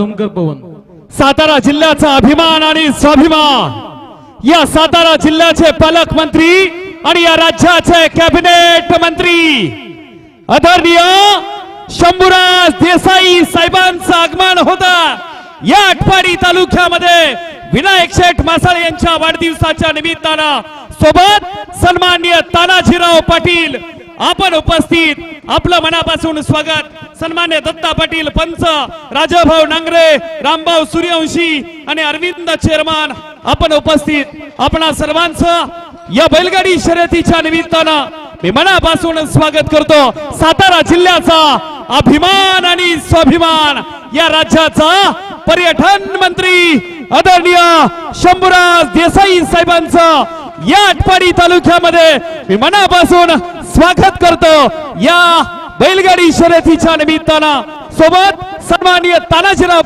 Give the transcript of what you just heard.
झुमकर पवन सातारा जिल्ह्याचा अभिमान आणि स्वाभिमान. या सातारा जिल्ह्याचे पालकमंत्री आणि या राज्याचे कॅबिनेट मंत्री आदरणीय शंभूराज देसाई साहेबांचं आगमन होता. या आठवाडी तालुक्यामध्ये विनायक शेठ मासाळे यांच्या वाढदिवसाच्या निमित्तानं सोबत सन्माननीय तानाजीराव पाटील आपण उपस्थित. आपलं मनापासून स्वागत. सन्मान्य दत्ता पाटील पंच राजाभाऊ नांगरे रामभाऊ सूर्यवंशी आणि अरविंद चेअरमन आपण उपस्थित आपणा सर्वांचं या बैलगाडी शर्यतीच्या निमित्तानं मी मनापासून स्वागत करतो. सातारा जिल्ह्याचा अभिमान आणि स्वाभिमान या राज्याचा पर्यटन मंत्री आदरणीय शंभूराज देसाई साहेबांचं या आटपाडी तालुक्यामध्ये मी मनापासून स्वागत करतो. या बैलगाडी शर्यतीच्या निमित्तानं सोबत सन्माननीय तानाजीराव